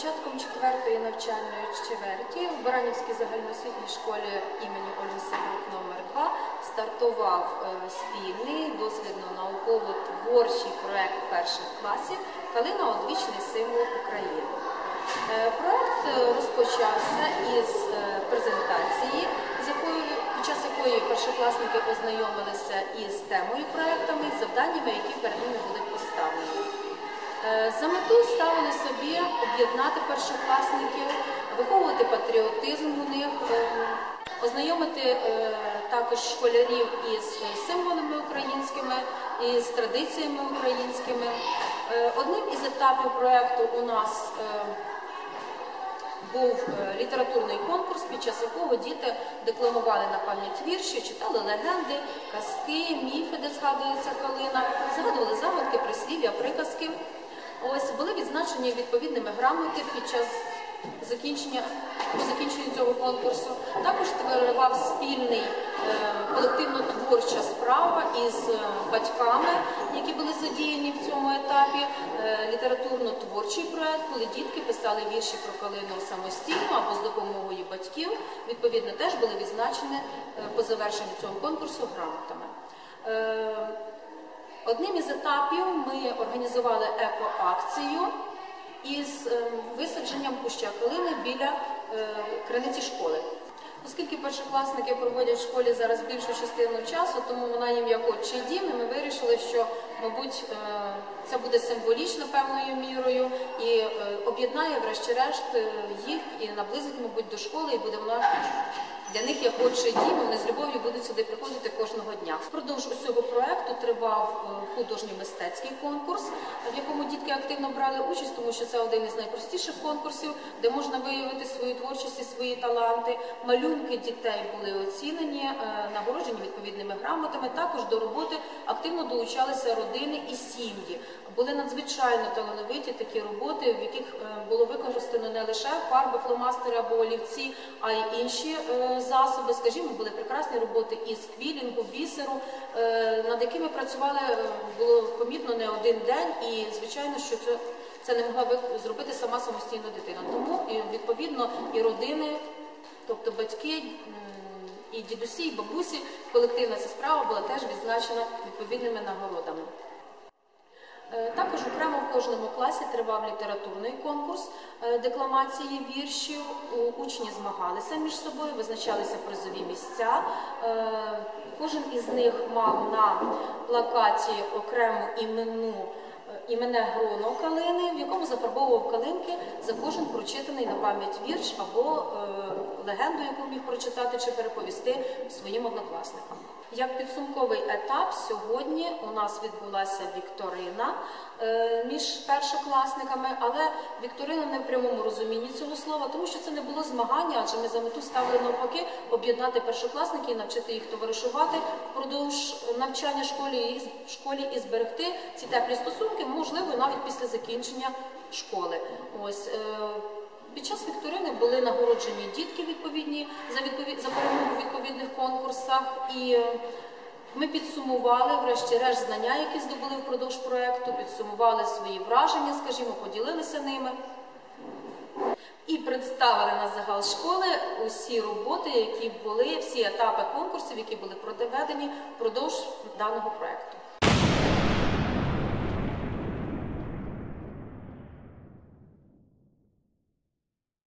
початком четвертої навчальної чверті в Баранівській загальноосвітній школі імені Сидорук номер 2 стартував е, спільний дослідно-науково-творчий проект перших класів Калина одвічний символ України. Е, Проект е, розпочався із презентації, під час якої першокласники ознайомилися із темою проектами і завданнями, які перед ними були поставлені. За мету ставили собі об'єднати першокласників, виховувати патріотизм у них, е, ознайомити е, також школярів із символами українськими, із традиціями українськими. Е, Одним із етапів проєкту у нас був літературний конкурс, під час якого діти декламували на пам'ять вірші, читали легенди, казки, міфи, де згадується калина, згадували загадки, прислів'я, приказки. Ось були відзначені відповідними грамоти під час закінчення по закінченню цього конкурсу. Також тривав спільний е, колективно-творча справа із е, батьками, які були задіяні в цьому етапі. Е, літературно-творчий проект, коли дітки писали вірші про калину самостійно або з допомогою батьків. Відповідно, теж були відзначені по завершенню цього конкурсу грамотами. Одним із етапів ми організували екоакцію із е, висадженням куща калини біля е, криниці школи. Оскільки першокласники проводять в школі зараз більшу частину часу, тому вона їм як отчий дім, і ми вирішили, що, мабуть, е, це буде символічно певною мірою і е, об'єднає, врешті-решт, їх і наблизить, мабуть, до школи, і буде вона для них як отчий дім, вони з любов'ю будуть сюди приходити кожного дня. Впродовж усього проекту тривав е, художньо-мистецький конкурс, в якому дітки активно брали участь, тому що це один із найпростіших конкурсів, де можна виявити свою творчість і свої таланти. Малюнки дітей були оцінені, е, нагороджені відповідними грамотами. Також до роботи активно долучалися родини і сім'ї. Були надзвичайно талановиті такі роботи, в яких е, було використано не лише фарби, фломастери або олівці, а й інші засоби. Скажімо, були прекрасні роботи із квілінгу, бісеру, е, над якими працювали е, було помітно не один день, і звичайно, що це. Це не могла ви- зробити сама самостійно дитина. Тому відповідно і родини, тобто батьки, і дідусі, і бабусі, колективна ця справа була теж відзначена відповідними нагородами. Е, Також окремо в кожному класі тривав літературний конкурс е, декламації віршів. Учні змагалися між собою, визначалися призові місця. Е, Кожен із них мав на плакаті окрему іменну. е, Іменне гроно калини, в якому зафарбовував калинки за кожен прочитаний на пам'ять вірш або е, легенду, яку міг прочитати чи переповісти своїм однокласникам. Як підсумковий етап сьогодні у нас відбулася вікторина е, між першокласниками, але вікторина не в прямому розумінні цього слова, тому що це не було змагання, адже ми за мету ставили навпаки об'єднати першокласників і навчити їх товаришувати впродовж навчання школі і школі і зберегти ці теплі стосунки, можливо, навіть після закінчення школи. Ось е, під час вікторини були нагороджені дітки відповідні за відповід... за перемогу в відповідних конкурсах і. е, Ми підсумували, врешті-решт, знання, які здобули впродовж проєкту, підсумували свої враження, скажімо, поділилися ними і представили на загал школи усі роботи, які були, всі етапи конкурсів, які були проведені впродовж даного проєкту.